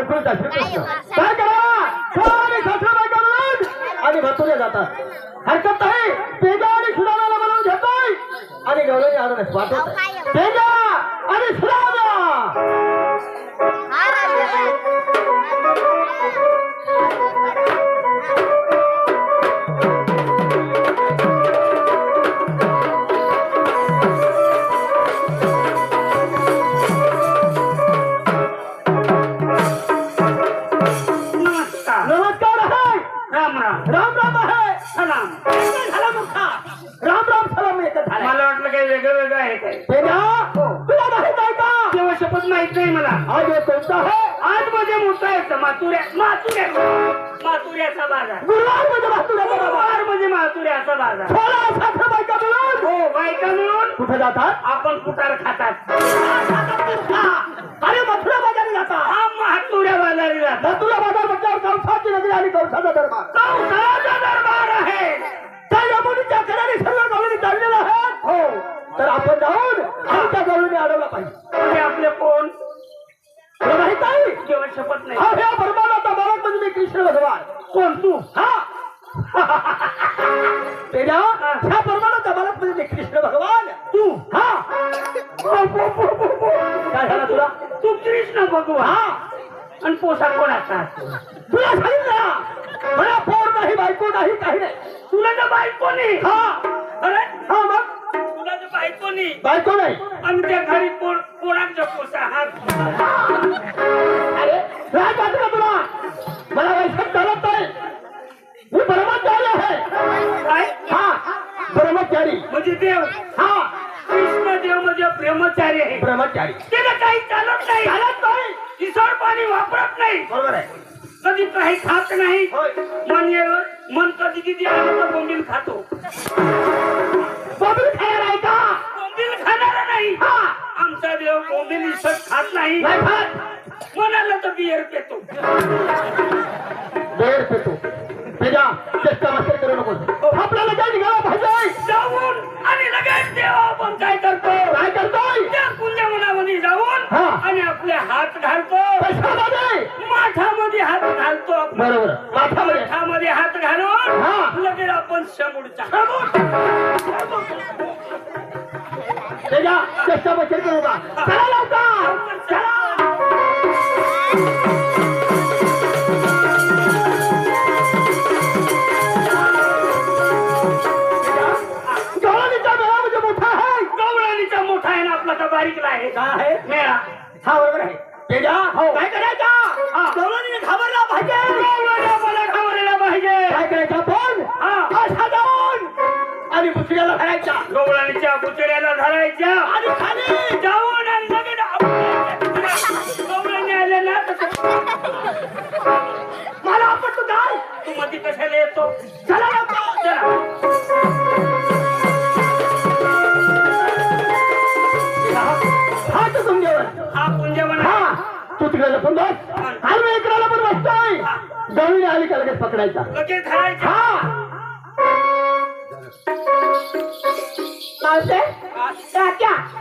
जाशील कृष्ण. काय करा आणि भरतुरे जातात मातुऱ्या मातुऱ्या मातुऱ्याचा बाजार. गुरुवार म्हणजे भातुऱ्याचा बाबा गुरुवार म्हणजे मातुऱ्याचा बाजार. सोळा सासराबाई का मिळून. हो बायका मिळून कुठे जातात? आपण कुटार खातात. अरे मथुरा बाजारी जातात. हा मातुऱ्या बाजारी जातात. मथुरा बाजार म्हटल्यावर कंसाची नगरी आणि कंसाचा दरबार. कंसाचा दरबार आहे. त्या यमुनीच्या कडाने सर्व गवळणी चाललेल्या आहेत. हो. तर आपण जाऊन अडवला पाहिजे. आणि आपले कोण? माहीत आहे? शपथ नाही हा ह्या परमानाचा बालक म्हणजे मी कृष्ण भगवान कोण तू हा? तेजा ह्या म्हणजे कृष्ण भगवान. तू हा? काय झालं तुला? तू कृष्ण भगवान. हा? आणि कोणाचा? तुला सांगितलं मला पोर नाही बायको नाही काही नाही. तुला तर बायको नाही. हा? अरे? हा मग? तुला तर बायको नाही. बायको नाही. आमच्या घरी कोण कोणाचा पोसा हा अरे राज का तुला मला वैशाख चालत नाही मी ब्रह्मचारी आहे काय हा ब्रह्मचारी म्हणजे देव. हा कृष्ण देव म्हणजे ब्रह्मचारी आहे. ब्रह्मचारी. त्याला काही चालत नाही. चालत नाही. किसोड पाणी वापरत नाही. बरोबर आहे. कधी काही खात नाही. मन कधी किती आलं तर बोंबील खातो. बबील खायला आहे का? बोंबील खाणारा नाही. हा. आमचा देव बोंबील इसट खात नाही. म्हणाला तर बियर पेतो. बेर पेतो. तेजा चेष्टा मस्कर करू नको आपल्याला निघाला पाहिजे जाऊन आणि लगेच देव आपण काय करतो? काय करतोय? त्या कुंजवनामध्ये जाऊन हा. आणि आपले हात घालतो. कशामध्ये माठामध्ये हात घालतो आपण. बरोबर. माथामध्ये माठामध्ये हात हा. घालून लगेच आपण समोरचा चेष्टा करू चला लवकर. चला. बारीकला आहे. काय आहे? मेळा. हा बरोबर आहे. तेजा? काय करायचं? गवळणीने घाबरला पाहिजे. गवळणीला मला घाबरायला पाहिजे. काय करायचं? हा. जाऊन? आणि दुसऱ्याला धरायचा. गवळणीच्या पुतळ्याला धरायच्या आणि खाली? जाऊन आणि लगेच आपण- गवळणी आले ना तसं. मला आपण तू काय? तू मध्ये कशाला येतो? चला. लगेच पकडायचा. लगेच हा.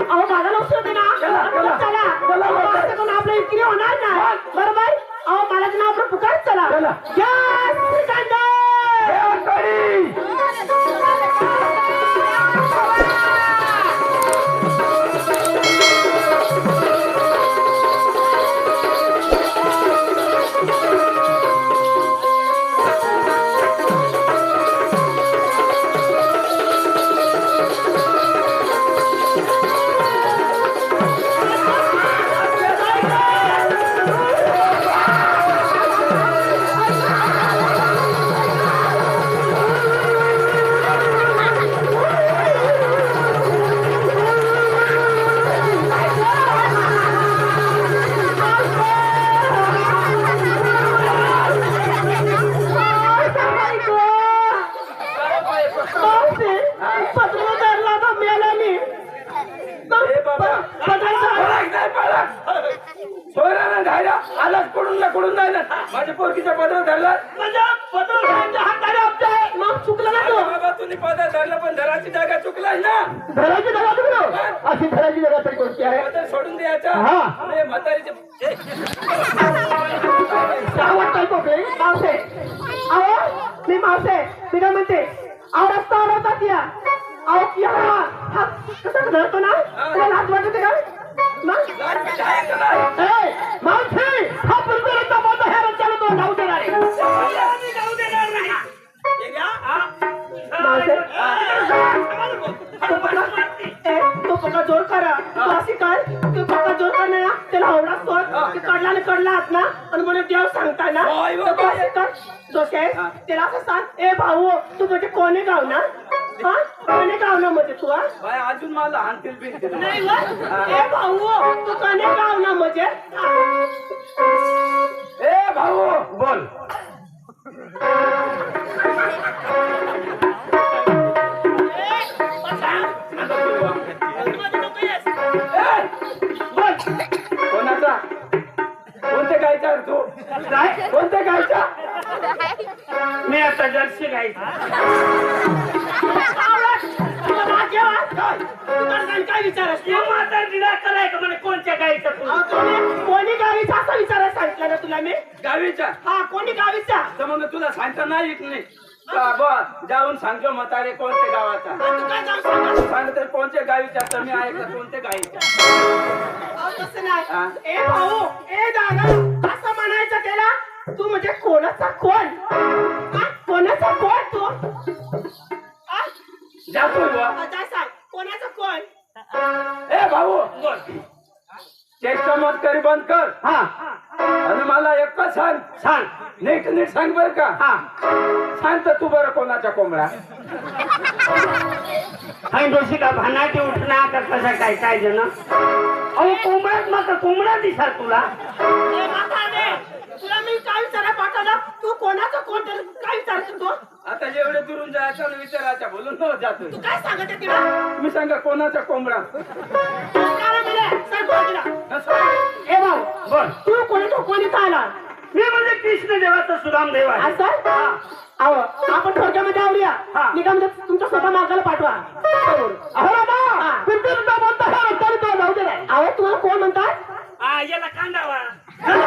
अहो मला लक्ष होते ना. चला, चला. चला चला, अहो, लवकर. असं करून आपलं इतकी होणार ना बरोबर? अहो मला नाव पुकार चला. पत्र धरला तो मेला मी ए बाबा. पळाक नाही, पळाक. सोयरा ना धायरा. आलाच पडून ना कडून नाही ना माझ्या पोरकीचा पदर धरला. म्हणजे पत्र धरायच्या हाताने आमच्या. मग चुकलं ना तू. बाबा तुम्ही पदर धरलं पण धराची जागा चुकलाय ना. धराची जागा चुकलो अशी धराची जागा तरी कोणती आहे? पदर सोडून द्यायचा. हा. म्हातारीचे काय वाटतंय कोकळे मावसे अहो मी मावसे मी काय म्हणते? अहो रस्ता अडवतात या. अहो की हा हा कसं धरतो ना? तुला लाज वाटते का? मग? ए मावशी हा पुरस्काराचा माझा ह्या रस्त्याला तो जाऊ देणार आहे. तो पका ए तो पका जोर करा. तू अशी काय? तू पका जोर कर ना त्याला हवडा सोड ते कडला आणि कडला आहात ना. आणि मला देव सांगताय ना. होय, होय, तर तू त्याला असं सांग. ए भाऊ तू म्हणजे कोणी गाव ना? हा? कोणी गाव ना म्हणजे तू हा? बाय, अजून मला हाणतील बिनतील. नाही व? ए भाऊ तू कोणी गाव ना म्हणजे? ए भाऊ बोल. कोणत्या गायचा रे तू काय कोणत्या गायचा मी आता जर्सी गायचा काय म्हणे कोणत्या गायचा कोणी गावीचा? असा विचारायला सांगितलं ना तुला मी गावीचा हा कोणी गावीचा तर मग तुला सांगता नाही. येत नाही जाऊन सांगतो म्हातारे कोणत्या गावाचा. सांगते कोणत्या गावीचा तर मी ऐकलं कोणत्या गावीचा? ए भाऊ ए दादा. त्याला तू म्हणजे कोणाचा कोण? कोणाचा कोण तू. आता सांग. कोणाचा कोण? ए भाऊ. चेष्टा मत करी बंद कर. हा. आणि मला एकच सांग. सांग. नीट नीट सांग बर का. हा. सांग तर तू बरं कोणाच्या कोंबडा हाय दोषी का भानाटी उठना का कसा काय काय जण? अहो कोंबड्यात मग कोंबडा दिसा तुला. तुला मी काय विचारा पाठवलं तू कोणाचा कोण तर काय विचारतो तू आता जेवढे दुरून जायचं आणि विचारायच्या बोलून न जातोय तू. काय सांगत आहे तिला? मी सांगा कोणाचा कोंबडा? सांग तिला असं. ए भाऊ बोल. तू कोणी तो कोणी आला मी म्हणजे कृष्ण देवाचा सुदाम देव आहे. असं? अहो आपण थोडक्यामध्ये आवडूया हा. निका म्हणजे तुमच्या स्वतः मागायला पाठवा. अहो तुम्हाला कोण म्हणतात? हा याला कांदावा अहो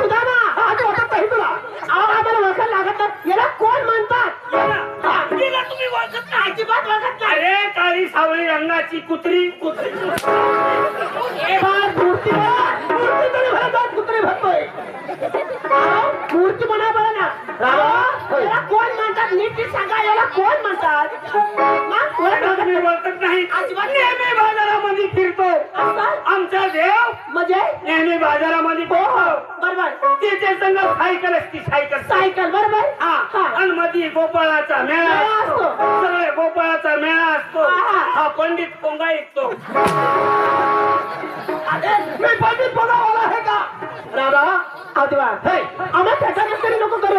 सुद्धा ना आज वाटत नाही तुला. अहो आम्हाला ओळखायला लागत नाही. याला कोण म्हणतात? तुम्ही ओळखत नाही. अजिबात ओळखत नाही. अरे काळी सावळी रंगाची कुत्री कुत्री. ए बाळ मूर्ती बघा. मूर्ती तरी भरतात कुत्री भरतोय. अहो, मूर्ती म्हणा बरं ना. याला कोण म्हणतात? नीट नीट सांगा याला कोण म्हणतात? मग ओळख लागत ओळखत नाही. अजिबात नेहमी बाजारामध्ये फिरतो असं? आमचा देव म्हणजे नेहमी बाजारामध्ये हो हो पोहतो बरोबर तिथे संग सायकल असती सायकल. सायकल बरोबर? हा. आणि मध्ये गोपाळाचा मेळा असतो. सगळे गोपाळाचा मेळा असतो. हा, पंडित पोंगा ऐकतो. अरे, मी पंडित बोलावाला आहे का? राधा आदिवा आम्हाला नको करू.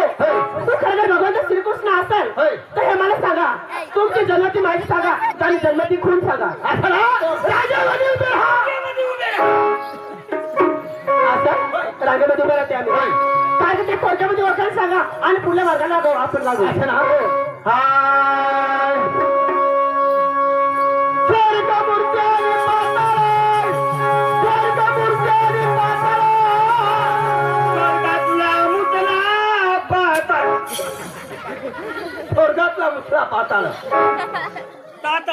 तू खरं भगवान श्रीकृष्ण असेल. तर हे मला सांगा. तुमची जन्मती माहिती सांगा. आणि जन्मती खून सांगा. असं आणि पुढल्या मार्गाला लागू आपण लागू. असं ना पाताळ. स्वर्गातला पाताळ. तात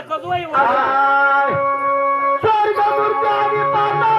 हाय स्वर्ग पाताळ.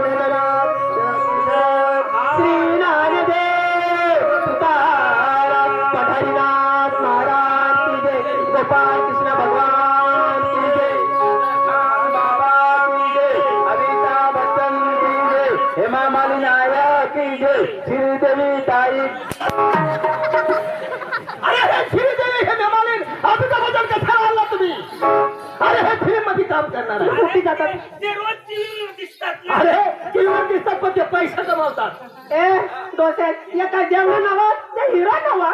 ताई. अरे हे श्रीदेवी हे मेमालीन अमिताभ बच्चन कसा आणला तुम्ही. अरे हे फिल्ममध्ये काम करणार. आहे कुठे जातात. ते रोज टीव्हीवर दिसतात ना. अरे टीव्हीवर दिसतात पण ते पैसे कमावतात. ए डोसे एका जेवण नावा ते हिरो नावा.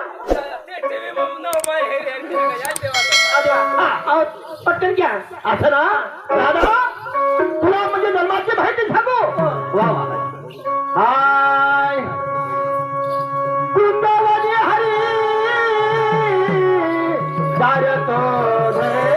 अरे हा अहो, पटकन घ्या. असं ना? તો છે.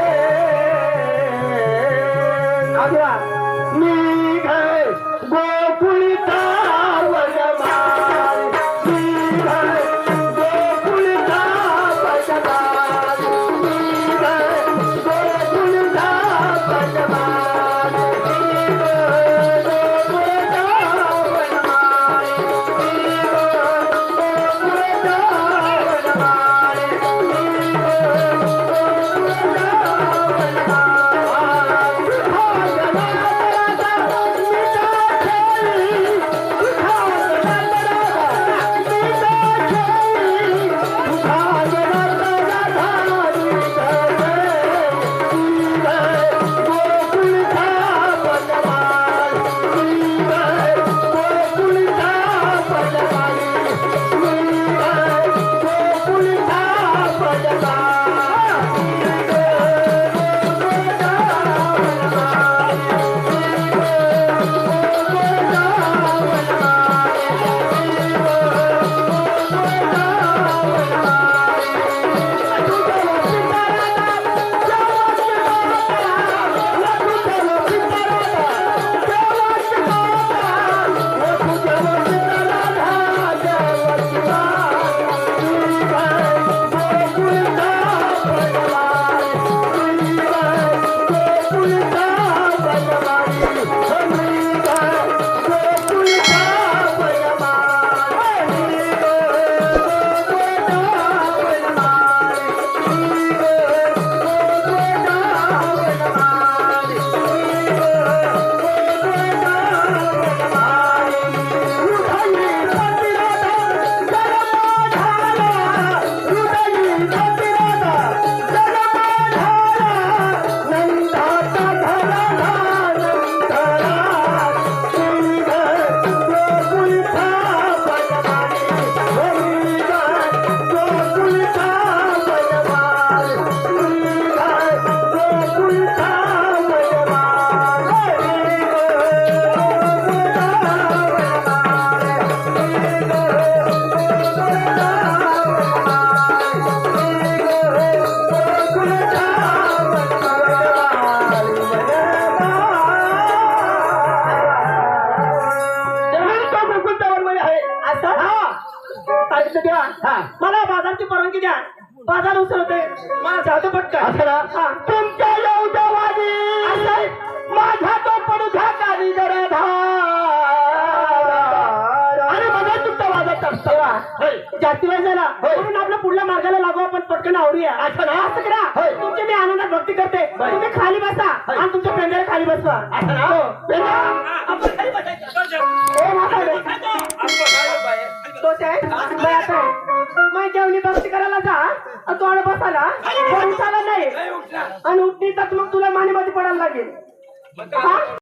परवानगी द्या बाजार उसळते मला जातो पटकन असं ना हा. तुमच्या येऊदवादी माझा तो पडझा कारीगर मला तुमचा वाजत असतो होय. जास्ती वेळ झाला होय. म्हणून आपल्या पुढल्या मार्गाला लागू आपण पटकन आवरूया असं ना? असं करा होय. तुमची मी आनंदात भक्ती करते होय. तुम्ही खाली बसा होय. आणि तुमच्या पेंड्याला खाली बसवा असं ना? हो. पेंड्या? आपण खाली बसायचं. ओ, म्हातारे. दोष आहे मैं आता आहे. मैं जेवणी भक्ती करायला जा. आणि तू आड बसायला. उठायला नाही. आणि उठली तर मग तुला मानेमध्ये पडायला लागेल. हा?